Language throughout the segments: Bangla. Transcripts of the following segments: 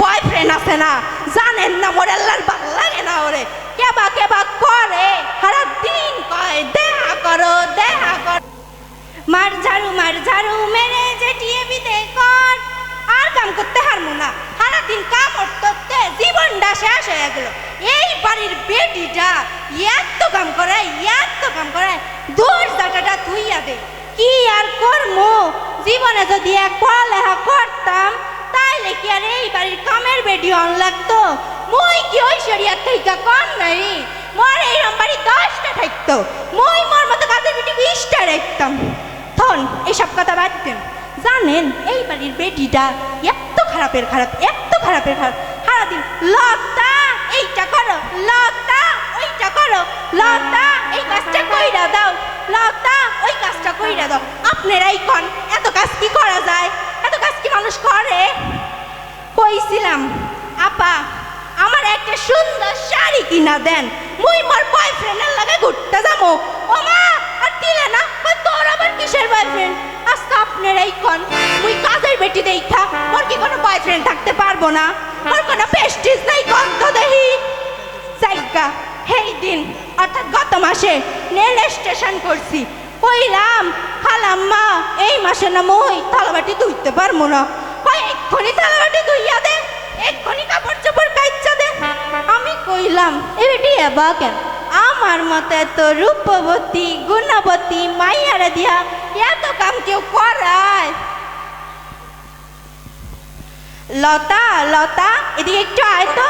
বয়ফ্রেন্ড আছে না, জানেন না, মোর আল্লাহর ভালো লাগে না ওরে। কেবা কেবা করে সারা দিন কয়, দেখা করো, দেখা কর। মার ঝাড়ু মার ঝাড়ু, মেরে যে টিএভিতে কর। আর কাম করতে হারমু না। সারাদিন কাম করতে জীবনটা শেষ হয়ে গেল। এই বাড়ির বেটিটা এত কাম করে এত কাম করে দূর জাটাটা ধুইয়া দে। কি আর করমু? জীবনে যদি এক পড়ালেখা করতাম তাইলে কি এই বাড়ির কামের বেটি অন লাগতো। মুই কি ঐশ্বরিয়ার থেকে কম নাই মোর এইরকম বাড়ি দশটা থাকতো মুই মোর মতো কাজের বেটি বিশটা রাখতাম থন এসব কথা বাদ দেন। জানেন, এই বাড়ির বেটিটা এত খারাপের খারাপ এত খারাপের খারাপ। সারাদিন, লতা, এইটা করো, লতা, ওইটা করো, লতা, এই কাজটা কইরা দাও, লতা, ওই কাজটা কইরা দাও। আপনারাই কন এত কাজ কি করা যায় এত কাজ কি মানুষ করে কইছিলাম, আপা, আমার একটা সুন্দর শাড়ি কিনা দেন। মুই মোর বয়ফ্রেন্ডের লাগে ঘুরতে যাব। ও মা, আর দিলে না তোর আবার কিসের বয়ফ্রেন্ড আজকে আপনারাই কন মুই কাজের বেটি দেখা, মোর কি কোনো বয়ফ্রেন্ড থাকতে পারব না? মোর কোনো পেস্টিস নাই কন তো দেখি জায়গা সেই দিন, অর্থাৎ গত মাসে, রেল স্টেশন করছি। কইলাম, খালাম্মা, এই মাসে না মই থালাবাটি ধুইতে পারব না। এক্ষুনি থালাবাটি ধুইয়া দে এক্ষুনি কাপড় চোপড় কাইচ্ছা দে। আমি কইলাম এ বেটি এবা কেন? আমার মতে এত রূপবতী, গুণবতী মাইয়ারা দিয়া এত কাম কেউ করায়। লতা লতা, এদিকে একটু আয় তো।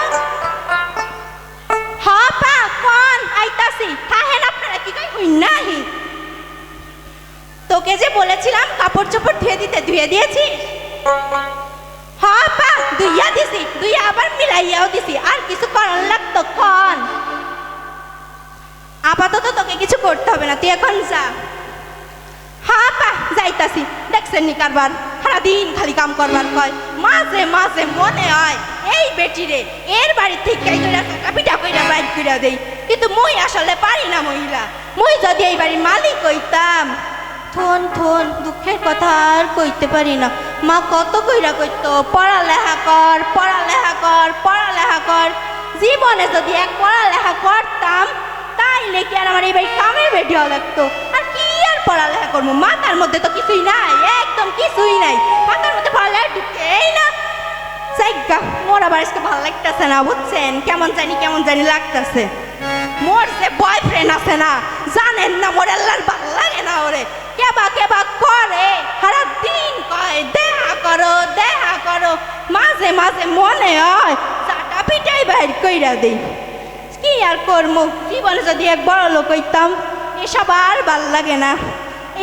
হ্যাঁ পা, কোন, আইতাছি। থাহেন আপনারা কি কই হইন নাহি? তোকে যে বলেছিলাম কাপড় চোপড় ধুয়ে দিতে, ধুয়ে দিয়েছিস? হ্যাঁ পা ধুইয়া দিছি ধুইয়া আবার মিলাইয়াও দিছি, আর কিছু করার লাগতো কন? আপাতত তোকে কিছু করতে হবে না, তুই এখন যা। হ্যাঁ পা যাইতাছি, দেখছেন নি কারবার? সারাদিন খালি কাম করবার কয়, মাঝে মাঝে মনে হয়, এই বেটিরে এর বাড়ি থেকে পিঠা কইরা বাইর কইরা দেই, কিন্তু মুই আসলে পারি না মহিলা। মুই যদি এই বাড়ির মালিক হইতাম থন থন, দুঃখের কথা আর কইতে পারি না। মা কত কইরা কইতো, পড়ালেখা কর পড়ালেখা কর পড়ালেখা কর। জীবনে যদি এক পড়ালেখা করতাম, তাইলে কি আর আমার এই বাড়ি কামের বেটি হওয়া লাগতো? আর কি আর পড়ালেখা করব? মাথার মধ্যে তো কিছুই নাই, একদম কিছুই নাই। মাথার মধ্যে পড়ালেখা ঢুকেই না। সাইগা মোর আবার আজকে ভালো লাগতেছে না, বুঝছেন? কেমন জানি কেমন জানি লাগতেছে। মোর যে বয়ফ্রেন্ড আছে না, জানেন না, মোর আল্লাহর ভালো লাগে না ওরে। কেবা কেবা করে, সারা দিন কয় দেখা করো দেখা করো। মাঝে মাঝে মনে হয়, চাটা পিটাই বাইর কইরা দেই। কি আর করব? জীবনে যদি এক বড় লোক হইতাম, এসব আর ভালো লাগে না।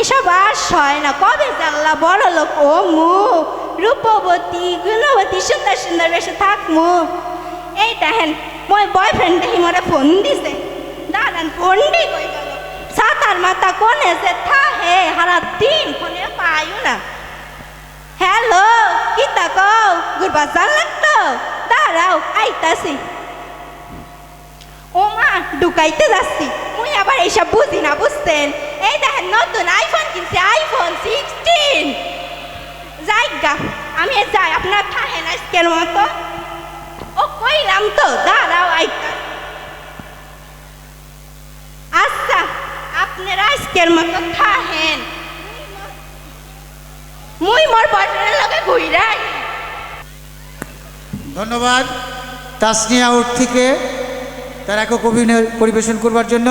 এসব আর সয় না। কবে জানলা বড় লোক? ও মু, রূপবতী, গুণবতী, সুন্দর সুন্দর বেশে থাকমু। এই দেখেন, মই বয়ফ্রেন্ড দেখি মরে ফোন দিছে। দাদান ফোন দি কই গেল সাতার মাথা কোনে যে থাহে? হারা দিন ফোনে পাইও না। হ্যালো কি তাকো গুরবা জান লাগতো দাঁড়াও, আইতাছি। ও মা ঢুকাইতে যাচ্ছি। মুই আবার এইসব বুঝি না, বুঝতেন? এই দেখেন, নতুন আইফোন কিনছে আইফোন সিক্সটিন যাই গা আমি যাই, আপনার থাহেন আজকের মতো। ও কইলাম তো, দাঁড়াও আইতা আজকের মতো থাহেন মুই মোর বয়ফ্রেন্ডের লগে ঘুইরাই ধন্যবাদ। তাসনিয়া উঠ থেকে তার একক অভিনয় পরিবেশন করবার জন্য।